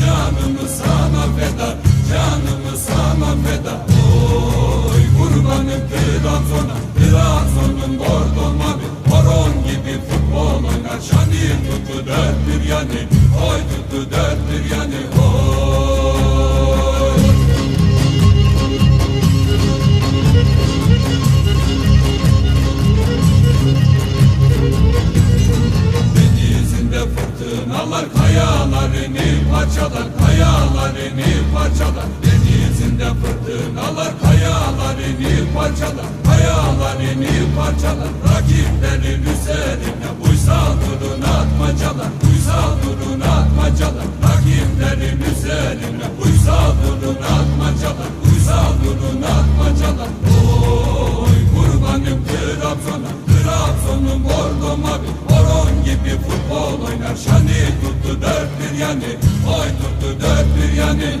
canımı sana feda Canımı sana feda. Oy kurbanım Trabzon'a Trabzon'un bordo mavi Horon gibi futbol oynar Şani tuttu dört bir yani Oy tuttu dört bir yani kayalarını parçalar Kayalarını parçalar. Denizinde fırtınalar kayalarını parçalar Kayalarını parçalar. Rakiplerin üzerine uysal durun atmacalar Uysal durun atmacalar. Rakiplerin üzerine uysal durun atmacalar Uysal durun atmacalar. Oy kurbanım Trabzon'a Trabzon'un bordo mavi. Horon gibi futbol oynar Şani tuttu dört bir yani. Oy tuttu dört bir yani.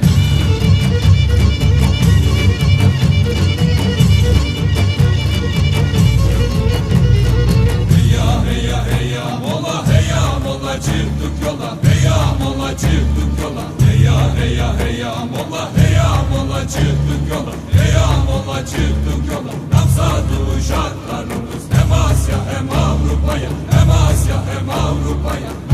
Heya heya heya mola heya mola çıktık yola. Heya mola çıktık yola. Heya heya heya mola heya mola çıktık yola. Heya mola çıktık yola. Nafsadı uşaklarımız hem Asya hem Avrupa'ya. Hem Asya hem Avrupa'ya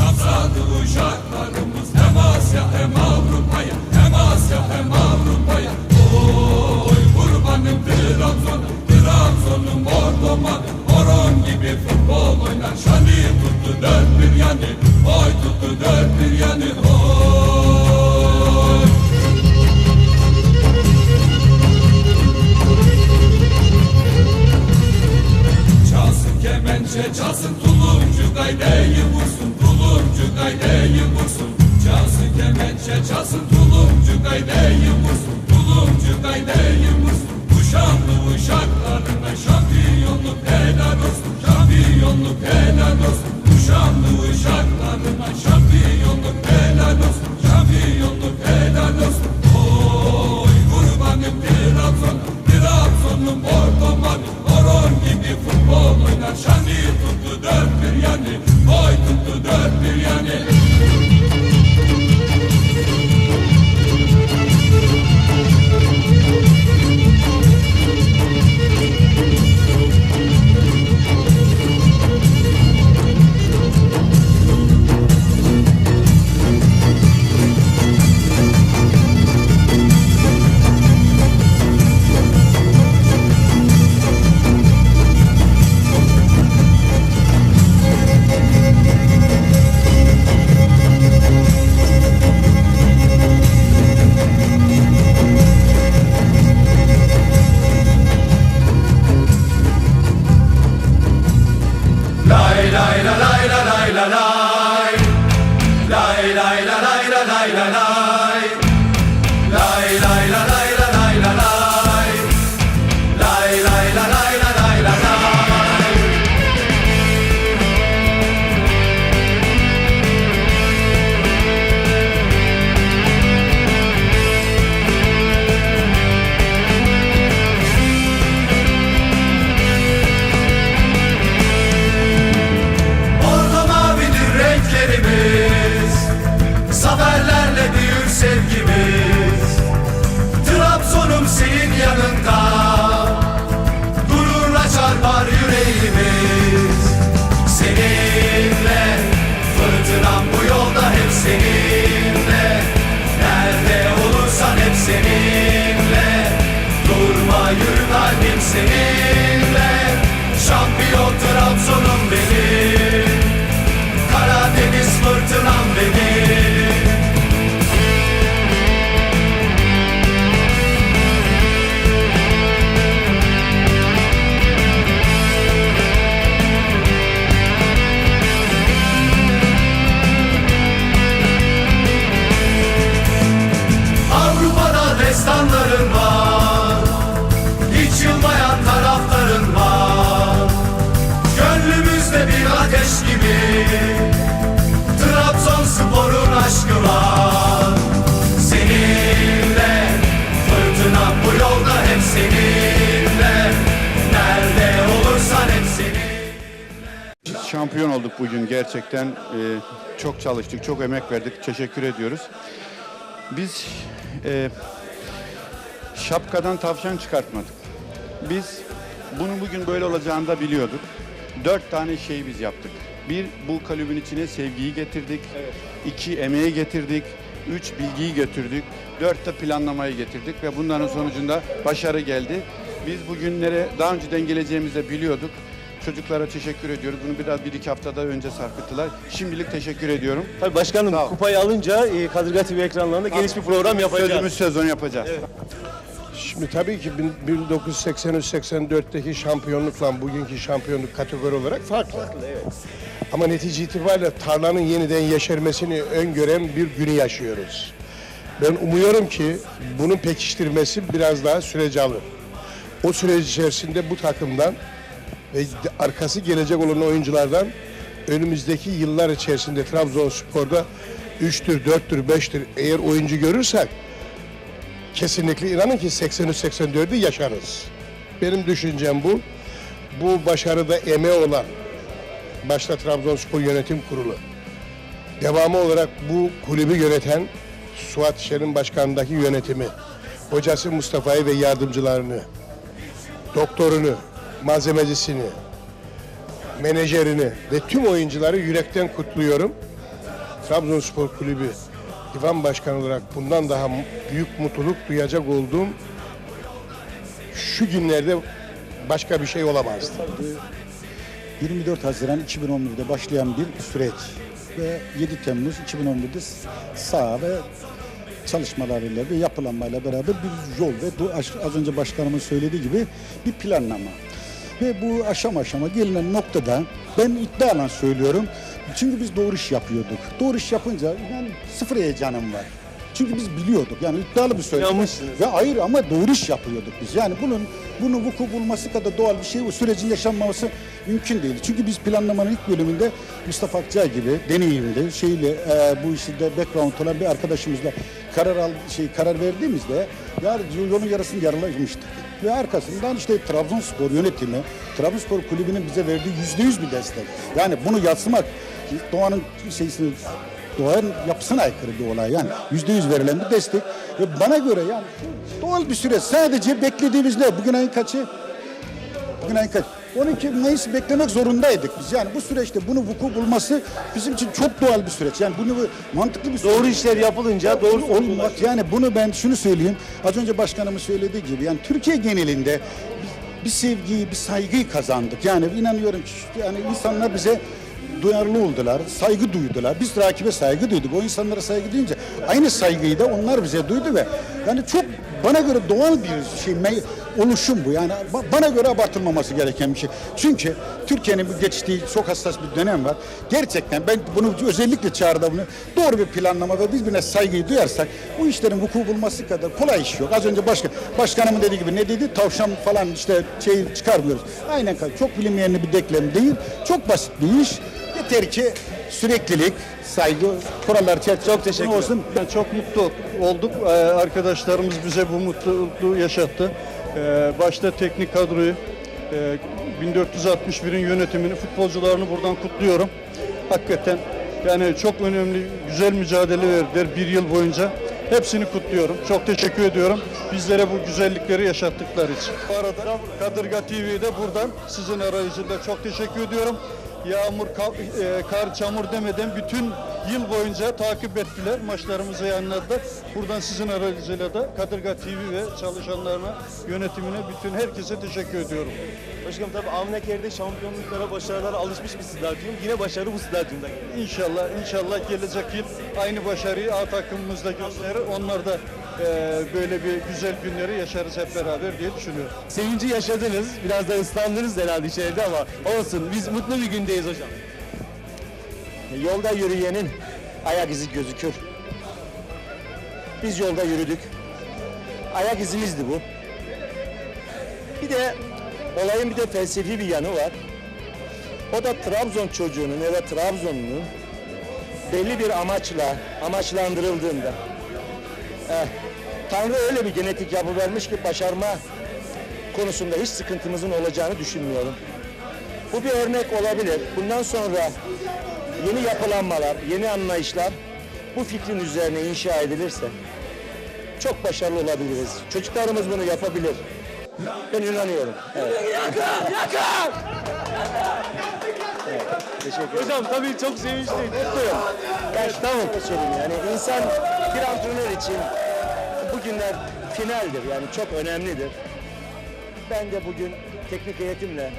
çalsın tulumcu gaydeyi vursun Tulumcu gaydeyi vursun. Çalsın kemençe çalsın tulumcu gaydeyi vursun Tulumcu gaydeyi vursun. Uşanlı uşaklarına şampiyonluk helal olsun Şampiyonluk helal olsun. Uşanlı uşaklarına şampiyonluk helal olsun Şampiyonluk helal olsun. Oy kurbanım Trabzon'a Trabzon'un bordo mavi Horon gibi futbol kalbim şampiyon olduk bugün gerçekten. Ee, çok çalıştık, çok emek verdik. Teşekkür ediyoruz. Biz e, şapkadan tavşan çıkartmadık. Biz bunu bugün böyle olacağını da biliyorduk. Dört tane şey biz yaptık. Bir, bu kulübün içine sevgiyi getirdik. İki, emeği getirdik. Üç, bilgiyi götürdük. Dört de planlamayı getirdik ve bunların sonucunda başarı geldi. Biz bugünlere daha önceden geleceğimizi biliyorduk. Çocuklara teşekkür ediyoruz. Bunu biraz bir iki haftada önce sarkıttılar. Şimdilik teşekkür ediyorum. Tabii başkanım Sağ ol. kupayı alınca e, Kadırga TV ekranlarında geniş bir program yapacağız. Sözümüz sezon yapacağız. Şimdi tabii ki bin- 1983-84'teki şampiyonlukla bugünkü şampiyonluk kategori olarak farklı. Ama netice itibariyle tarlanın yeniden yeşermesini öngören bir günü yaşıyoruz. Ben umuyorum ki bunun pekiştirmesi biraz daha süreci alır. O süreç içerisinde bu takımdan ve arkası gelecek olan oyunculardan önümüzdeki yıllar içerisinde Trabzonspor'da 3'tür, 4'tür, 5'tir eğer oyuncu görürsek kesinlikle inanın ki 83-84'ü yaşarız. Benim düşüncem bu. Bu başarıda emeği olan başta Trabzonspor Yönetim Kurulu, devamı olarak bu kulübü yöneten Suat Şen'in başkanındaki yönetimi, hocası Mustafa'yı ve yardımcılarını, doktorunu, malzemecisini, menajerini ve tüm oyuncuları yürekten kutluyorum. Trabzonspor Kulübü divan başkanı olarak bundan daha büyük mutluluk duyacak olduğum şu günlerde başka bir şey olamazdı. 24 Haziran 2011'de başlayan bir süreç ve 7 Temmuz 2011'de sağ ve çalışmalarıyla ve yapılanmayla beraber bir yol ve az önce başkanımın söylediği gibi bir planlama. Ve bu aşama aşama gelinen noktada ben iddialan söylüyorum. Çünkü biz doğru iş yapıyorduk. Doğru iş yapınca ben sıfır heyecanım var. Çünkü biz biliyorduk. Yani iddialı bir söylem. Ve hayır ama doğru iş yapıyorduk biz. Yani bunun bunu vuku bulması kadar doğal bir şey o sürecin yaşanmaması mümkün değil. Çünkü biz planlamanın ilk bölümünde Mustafa Akçay gibi deneyimli şeyle e, bu işinde background olan bir arkadaşımızla karar al şey karar verdiğimizde yar, yolun yarısını yarılamıştık. Ve arkasından işte Trabzonspor yönetimi, Trabzonspor kulübünün bize verdiği yüzde yüz bir destek. Yani bunu yatsımak Doğan'ın şeysini doğanın yapısına aykırı bir olay yani. Yüzde yüz verilen bir destek. Ve bana göre yani doğal bir süreç. Sadece beklediğimiz ne? Bugün ayın kaçı? Bugün kaçı? 12 Mayıs'ı beklemek zorundaydık biz. Yani bu süreçte bunu vuku bulması bizim için çok doğal bir süreç. Yani bunu mantıklı bir süreç. Doğru işler yapılınca doğru olmak yani bunu ben şunu söyleyeyim. Az önce başkanımın söylediği gibi yani Türkiye genelinde bir, sevgiyi, bir saygıyı kazandık. Yani inanıyorum ki yani insanlar bize duyarlı oldular, saygı duydular. Biz rakibe saygı duyduk. O insanlara saygı duyunca aynı saygıyı da onlar bize duydu ve yani çok bana göre doğal bir şey oluşum bu. Yani ba- bana göre abartılmaması gereken bir şey. Çünkü Türkiye'nin bu geçtiği çok hassas bir dönem var. Gerçekten ben bunu özellikle çağrıda bunu doğru bir planlama ve birbirine saygıyı duyarsak bu işlerin vuku bulması kadar kolay iş yok. Az önce başka başkanımın dediği gibi ne dedi? Tavşan falan işte şey çıkarmıyoruz. Aynen çok bilinmeyenli bir denklem değil. Çok basit bir iş. Yeter ki süreklilik, saygı, kurallar çerçevesi Çok teşekkür olsun. Ben çok mutlu olduk. Ee, Arkadaşlarımız bize bu mutluluğu yaşattı. Ee, Başta teknik kadroyu, e, 1461'in yönetimini, futbolcularını buradan kutluyorum. Hakikaten yani çok önemli, güzel mücadele verdiler bir yıl boyunca. Hepsini kutluyorum. Çok teşekkür ediyorum. Bizlere bu güzellikleri yaşattıkları için. Bu arada Kadırga TV'de buradan sizin arayıcıyla çok teşekkür ediyorum. Yağmur, e, kar, çamur demeden bütün yıl boyunca takip ettiler. Maçlarımızı yayınladılar. Buradan sizin aracılığıyla da Kadırga TV ve çalışanlarına, yönetimine, bütün herkese teşekkür ediyorum. Başkanım tabii Avneker'de şampiyonluklara, başarılara alışmış bir stadyum. Yine başarı bu stadyumda geldi. İnşallah, inşallah gelecek yıl aynı başarıyı A takımımızda gösterir. Onlar da e, böyle bir güzel günleri yaşarız hep beraber diye düşünüyorum. Sevinci yaşadınız. Biraz da ıslandınız herhalde içeride ama olsun. Biz mutlu bir gündeyiz hocam. Yolda yürüyenin ayak izi gözükür. Biz yolda yürüdük. Ayak izimizdi bu. Bir de olayın bir de felsefi bir yanı var. O da Trabzon çocuğunun ya da Trabzon'un belli bir amaçla amaçlandırıldığında eh, Tanrı öyle bir genetik yapı vermiş ki başarma konusunda hiç sıkıntımızın olacağını düşünmüyorum. Bu bir örnek olabilir. Bundan sonra yeni yapılanmalar, yeni anlayışlar bu fikrin üzerine inşa edilirse çok başarılı olabiliriz. Çocuklarımız bunu yapabilir. Ben inanıyorum. Evet. Hocam tabii çok sevinçliyim. Mutluyum. Ben tamam. söyleyeyim yani insan bir antrenör için bugünler finaldir yani çok önemlidir. Ben de bugün teknik eğitimle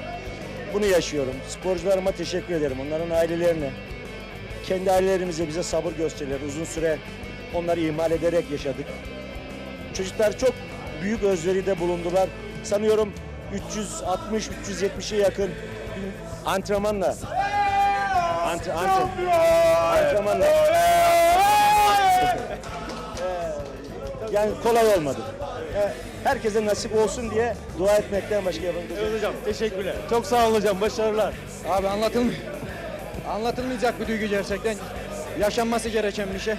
bunu yaşıyorum. Sporcularıma teşekkür ederim. Onların ailelerine, kendi ailelerimize bize sabır gösterdiler. Uzun süre onları ihmal ederek yaşadık. Çocuklar çok büyük özveride bulundular. Sanıyorum 360-370'e yakın bir antrenmanla Antre, antre, antrenmanla. yani kolay olmadı. Herkese nasip olsun diye dua etmekten başka yapabileceğim. Evet hocam teşekkürler. Çok sağ olun hocam. Başarılar. Abi anlatılmıyor. Anlatılmayacak bir duygu gerçekten. Yaşanması gereken bir şey.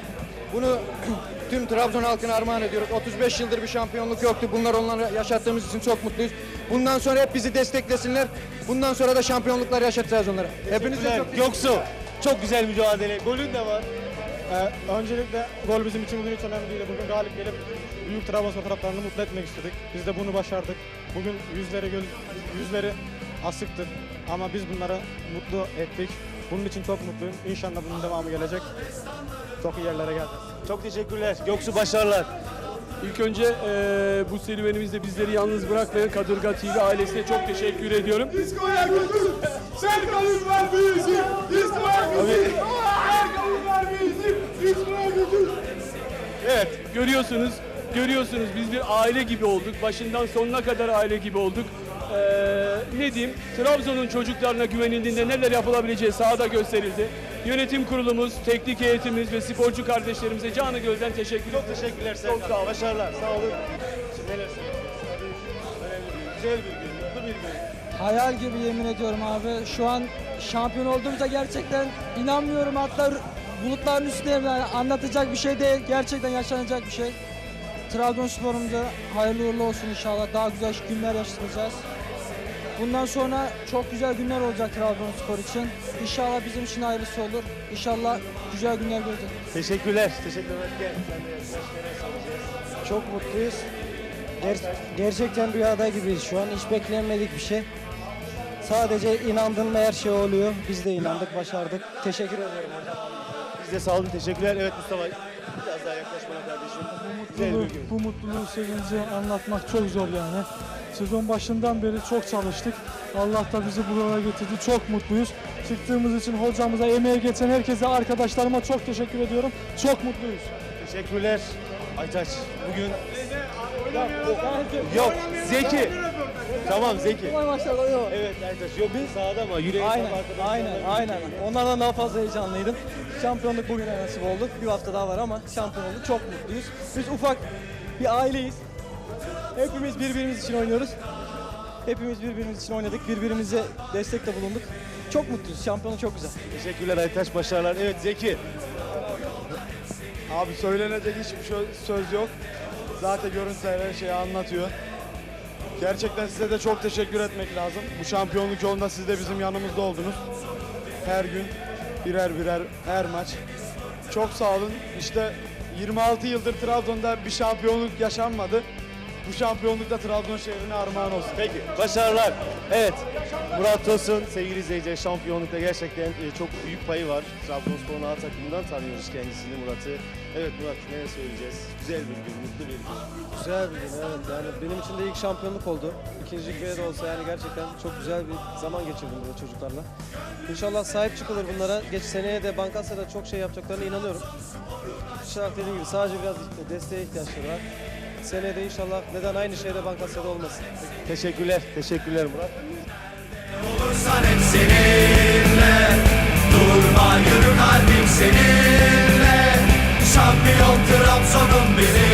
Bunu tüm Trabzon halkına armağan ediyoruz. 35 yıldır bir şampiyonluk yoktu. Bunlar onlara yaşattığımız için çok mutluyuz. Bundan sonra hep bizi desteklesinler. Bundan sonra da şampiyonluklar yaşatacağız onlara. Hepinize çok Göksu. Çok güzel mücadele. Golün de var. Ee, öncelikle gol bizim için bugün hiç önemli değil. Bugün galip gelip büyük Trabzonspor taraftarını mutlu etmek istedik. Biz de bunu başardık. Bugün yüzleri yüzleri asıktı. Ama biz bunları mutlu ettik. Bunun için çok mutluyum. İnşallah bunun devamı gelecek. Çok iyi yerlere geleceğiz. Çok teşekkürler. Göksu başarılar. İlk önce eee, bu serüvenimizde bizleri yalnız bırakmayan Kadırga TV ailesine çok teşekkür ediyorum. Evet, görüyorsunuz, görüyorsunuz biz bir aile gibi olduk. Başından sonuna kadar aile gibi olduk. Eee, ne diyeyim, Trabzon'un çocuklarına güvenildiğinde neler yapılabileceği sahada gösterildi. Yönetim kurulumuz, teknik heyetimiz ve sporcu kardeşlerimize canı gölden teşekkür Çok ediyorum. teşekkürler Çok Serkan. sağ olun. Başarılar. Sağ olun. Şimdi neler. Güzel bir gün. Mutlu bir gün. Hayal gibi yemin ediyorum abi. Şu an şampiyon olduğumuza gerçekten inanmıyorum. Hatta bulutların üstündeyim yani anlatacak bir şey değil. Gerçekten yaşanacak bir şey. Trabzonspor'umuza hayırlı uğurlu olsun inşallah. Daha güzel günler yaşayacağız. Bundan sonra çok güzel günler olacak Trabzonspor için. İnşallah bizim için hayırlısı olur. İnşallah güzel günler göreceğiz. Teşekkürler. Teşekkürler. Gel. Sen de? Çok mutluyuz. gerçekten rüyada gibiyiz şu an. Hiç beklenmedik bir şey. Sadece inandın mı her şey oluyor. Biz de inandık, başardık. Teşekkür ederim hocam. Biz de sağ olun. Teşekkürler. Evet Mustafa. Biraz daha yaklaş bana kardeşim. Bir gün. Bu mutluluğu, sevinci anlatmak çok zor yani. Sezon başından beri çok çalıştık. Allah da bizi buralara getirdi. Çok mutluyuz. Çıktığımız için hocamıza, emeğe geçen herkese, arkadaşlarıma çok teşekkür ediyorum. Çok mutluyuz. Teşekkürler. Aytaç bugün yok Zeki. Tamam Zeki. Evet Aytaç yok biz sahada ama yüreğin Aynen, aynen, aynen. Onlardan daha fazla heyecanlıydım. Şampiyonluk bugüne nasip oldu. Bir hafta daha var ama şampiyon olduk. Çok mutluyuz. Biz ufak bir aileyiz. Hepimiz birbirimiz için oynuyoruz. Hepimiz birbirimiz için oynadık. Birbirimize destekte bulunduk. Çok mutluyuz. Şampiyonluk çok güzel. Teşekkürler Aytaç başarılar. Evet Zeki. Abi söylenecek hiçbir söz yok. Zaten görüntüler her şeyi anlatıyor. Gerçekten size de çok teşekkür etmek lazım. Bu şampiyonluk yolunda siz de bizim yanımızda oldunuz. Her gün birer birer her maç. Çok sağ olun. İşte 26 yıldır Trabzon'da bir şampiyonluk yaşanmadı. Bu şampiyonluk da Trabzon şehrine armağan olsun. Peki başarılar. Evet Murat Tosun sevgili izleyiciler şampiyonlukta gerçekten e, çok büyük payı var. Trabzonspor'un A takımından tanıyoruz kendisini Murat'ı. Evet Murat ne söyleyeceğiz? Güzel bir gün, mutlu bir gün. Güzel bir gün evet. Yani benim için de ilk şampiyonluk oldu. İkinci kere de olsa yani gerçekten çok güzel bir zaman geçirdim burada çocuklarla. İnşallah sahip çıkılır bunlara. Geç seneye de Bankasya'da çok şey yapacaklarına inanıyorum. İnşallah dediğim gibi sadece biraz desteğe ihtiyaçları var. Seneye de inşallah neden aynı şeyde Bankasya'da olmasın. Teşekkürler, teşekkürler Murat. olursan hep seninle Durma yürü kalbim seninle Şampiyon Trabzon'um benim